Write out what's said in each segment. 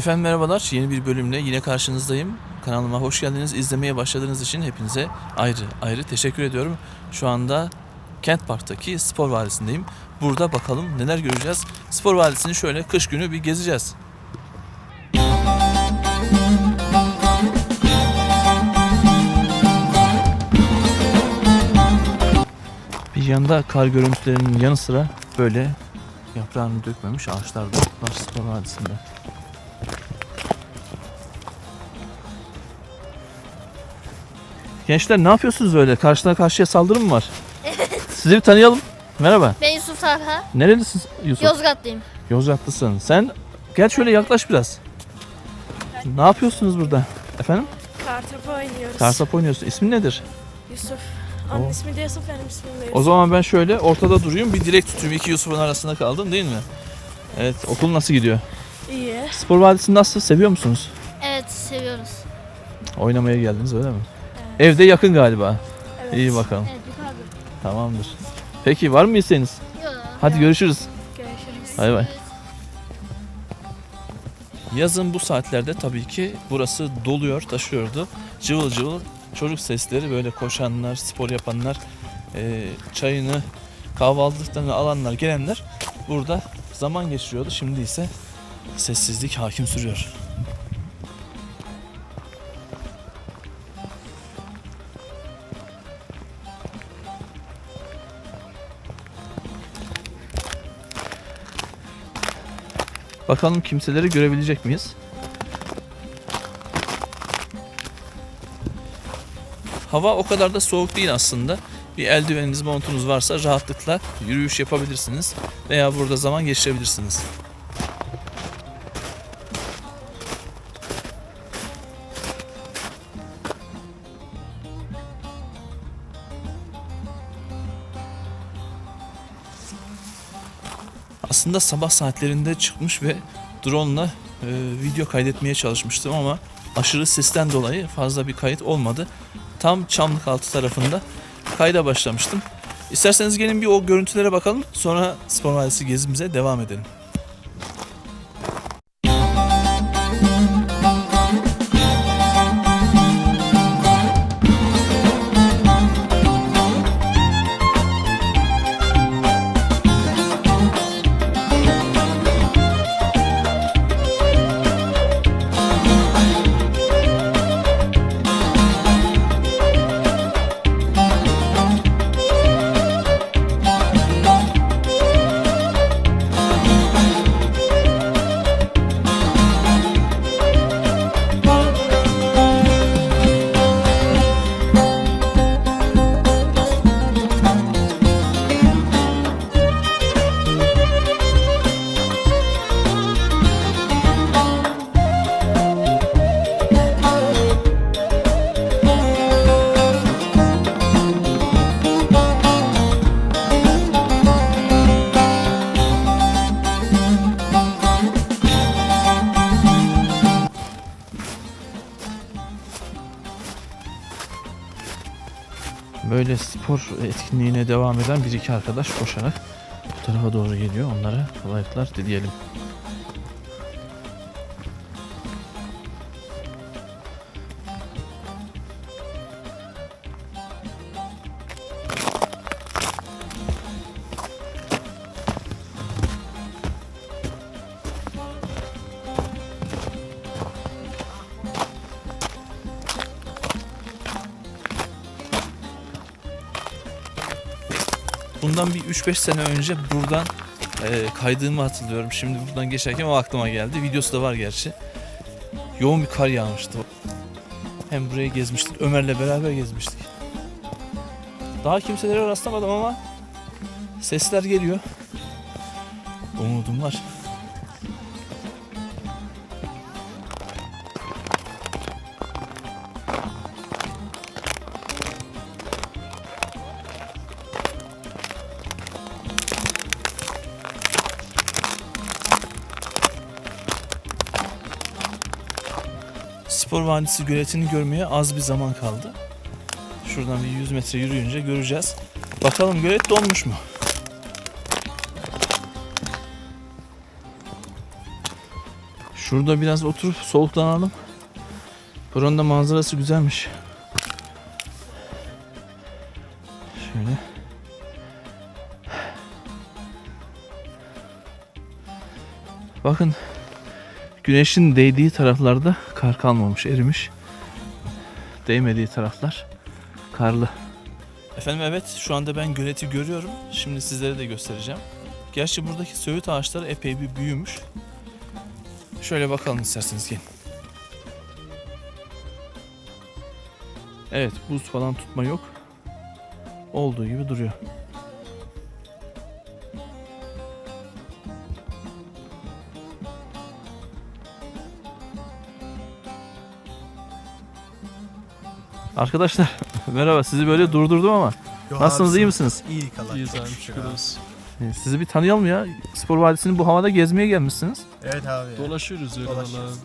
Efendim merhabalar. Yeni bir bölümle yine karşınızdayım. Kanalıma hoş geldiniz. İzlemeye başladığınız için hepinize ayrı ayrı teşekkür ediyorum. Şu anda Kent Park'taki Spor Vadisi'ndeyim. Burada bakalım neler göreceğiz. Spor Vadisi'ni şöyle kış günü bir gezeceğiz. Bir yanda kar görüntülerinin yanı sıra böyle yaprağını dökmemiş ağaçlar da var Spor Vadisi'nde. Gençler ne yapıyorsunuz öyle? Karşıdan karşıya saldırı mı var? Evet. Sizi bir tanıyalım. Merhaba. Ben Yusuf Talha. Nerelisin Yusuf? Yozgatlıyım. Yozgatlısın. Sen gel şöyle yaklaş biraz. Ne yapıyorsunuz burada? Efendim? Kartopu oynuyoruz. Kartop oynuyorsun. İsmin nedir? Yusuf. Onun Oo. ismi de Yusuf, benim ismim de Yusuf. O zaman ben şöyle ortada durayım. Bir direkt tutayım. İki Yusuf'un arasında kaldım değil mi? Evet. Okul nasıl gidiyor? İyi. Spor Vadisi nasıl? Seviyor musunuz? Evet seviyoruz. Oynamaya geldiniz öyle mi? Evde yakın galiba. Evet. İyi bakalım. Evet yukarıda. Tamamdır. Peki var mı isteğiniz? Yok. Hadi görüşürüz. Görüşürüz. Bay bay. Yazın bu saatlerde tabii ki burası doluyor, taşıyordu. Cıvıl cıvıl çocuk sesleri böyle koşanlar, spor yapanlar, eee, çayını, kahvaltılıklarını alanlar, gelenler burada zaman geçiriyordu. Şimdi ise sessizlik hakim sürüyor. Bakalım kimseleri görebilecek miyiz? Hava o kadar da soğuk değil aslında. Bir eldiveniniz, montunuz varsa rahatlıkla yürüyüş yapabilirsiniz veya burada zaman geçirebilirsiniz. Aslında sabah saatlerinde çıkmış ve drone ile video kaydetmeye çalışmıştım ama aşırı sesten dolayı fazla bir kayıt olmadı. Tam Çamlık tarafında kayda başlamıştım. İsterseniz gelin bir o görüntülere bakalım. Sonra Spor Vadisi gezimize devam edelim. Böyle spor etkinliğine devam eden bir iki arkadaş koşarak bu tarafa doğru geliyor. Onlara kolaylıklar dileyelim. Bundan bir 3-5 sene önce buradan e, kaydığımı hatırlıyorum. Şimdi buradan geçerken o aklıma geldi. Videosu da var gerçi. Yoğun bir kar yağmıştı. Hem burayı gezmiştik. Ömer'le beraber gezmiştik. Daha kimselere rastlamadım ama sesler geliyor. Umudum var. Spor Vadisi göletini görmeye az bir zaman kaldı. Şuradan bir 100 metre yürüyünce göreceğiz. Bakalım gölet donmuş mu? Şurada biraz oturup soluklanalım. Buranın da manzarası güzelmiş. Şöyle. Bakın güneşin değdiği taraflarda kar kalmamış, erimiş. Değmediği taraflar karlı. Efendim evet şu anda ben göleti görüyorum. Şimdi sizlere de göstereceğim. Gerçi buradaki söğüt ağaçları epey bir büyümüş. Şöyle bakalım isterseniz gelin. Evet buz falan tutma yok. Olduğu gibi duruyor. Arkadaşlar merhaba sizi böyle durdurdum ama Yok nasılsınız abi, iyi misiniz? İyilik Allah. İyiyiz abi şükür olsun. Ee, Sizi bir tanıyalım ya. Spor Vadisi'ni bu havada gezmeye gelmişsiniz. Evet abi. ya. Dolaşıyoruz öyle Dolaşıyoruz.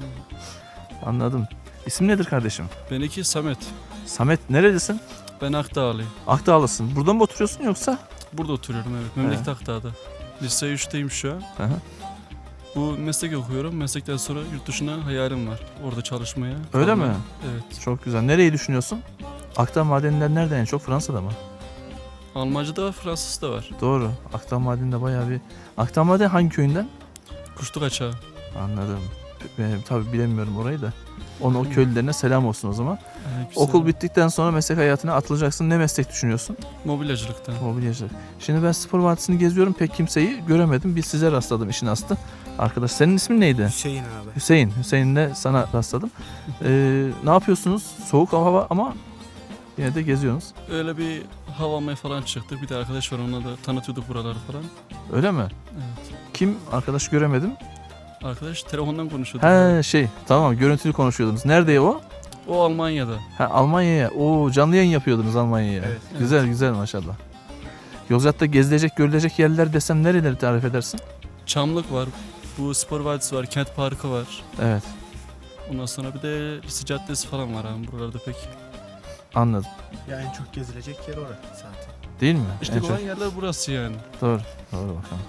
Anladım. İsim nedir kardeşim? Benimki Samet. Samet nerelisin? Ben Akdağlıyım. Akdağlısın. Burada mı oturuyorsun yoksa? Burada oturuyorum evet. Memleket Akdağ'da. Lise 3'teyim şu an. Hı hı. Bu meslek okuyorum. Meslekten sonra yurt dışına hayalim var. Orada çalışmaya. Öyle kalmaya. mi? Evet. Çok güzel. Nereyi düşünüyorsun? Akdağ madenler nerede en çok? Fransa'da mı? Almancı da var, Fransız da var. Doğru. Akdağ madeninde bayağı bir... Akdağ maden hangi köyünden? Kuşluk açağı. Anladım. Ben, tabii bilemiyorum orayı da. Onun o köylülerine selam olsun o zaman. Evet, güzel. Okul bittikten sonra meslek hayatına atılacaksın. Ne meslek düşünüyorsun? Mobilyacılıktan. Mobilyacılık. Şimdi ben spor vadisini geziyorum. Pek kimseyi göremedim. Bir size rastladım işin aslı. Arkadaş senin ismin neydi? Hüseyin abi. Hüseyin. Hüseyin'le sana rastladım. Ee, ne yapıyorsunuz? Soğuk hava ama yine de geziyorsunuz. Öyle bir hava almaya falan çıktık. Bir de arkadaş var onunla da tanıtıyorduk buraları falan. Öyle mi? Evet. Kim? Arkadaş göremedim. Arkadaş telefondan konuşuyordu. He şey tamam görüntülü konuşuyordunuz. Nerede o? O Almanya'da. Ha Almanya'ya. Oo canlı yayın yapıyordunuz Almanya'ya. Evet. Güzel güzel maşallah. Yozgat'ta gezilecek görülecek yerler desem nereleri tarif edersin? Çamlık var. Bu spor vadisi var. Kent parkı var. Evet Ondan sonra bir de Lise Caddesi falan var abi buralarda pek. anladım. Ya en çok gezilecek yer orası zaten. Değil mi? İşte En çok- olan yerler burası yani. Doğru. Doğru bakalım.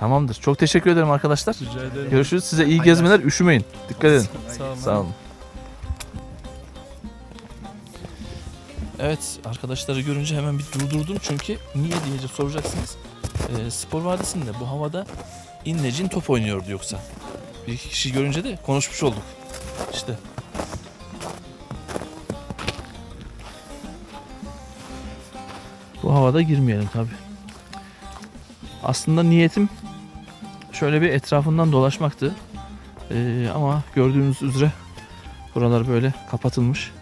Tamamdır. Çok teşekkür ederim arkadaşlar. Rica ederim. Görüşürüz. Size iyi Hayırlı gezmeler. Üşümeyin. Dikkat edin. Sağ olun. Sağ olun. Evet arkadaşları görünce hemen bir durdurdum çünkü niye diyece soracaksınız. Ee, spor vadisinde bu havada innecin top oynuyordu yoksa. Bir iki kişi görünce de konuşmuş olduk. İşte. Bu havada girmeyelim tabi. Aslında niyetim şöyle bir etrafından dolaşmaktı. Ee, ama gördüğünüz üzere buralar böyle kapatılmış.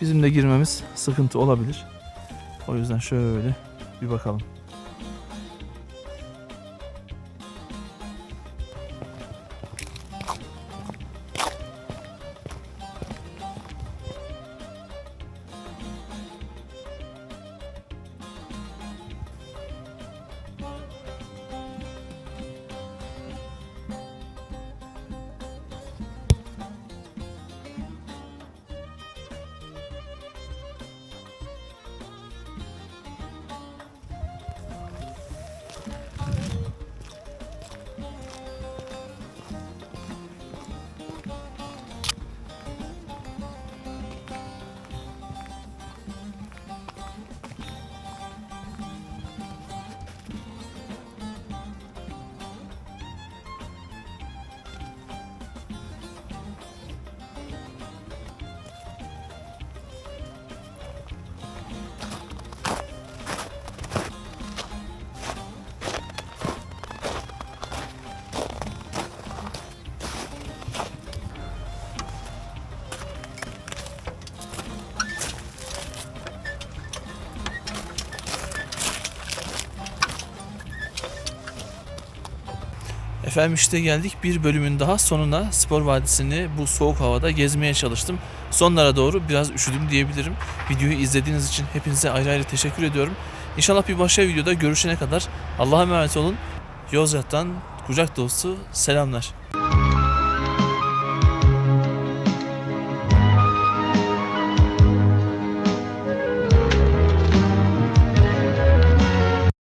Bizim de girmemiz sıkıntı olabilir. O yüzden şöyle bir bakalım. Efendim işte geldik bir bölümün daha sonuna Spor Vadisi'ni bu soğuk havada gezmeye çalıştım. Sonlara doğru biraz üşüdüm diyebilirim. Videoyu izlediğiniz için hepinize ayrı ayrı teşekkür ediyorum. İnşallah bir başka videoda görüşene kadar Allah'a emanet olun. Yozgat'tan kucak dolusu selamlar.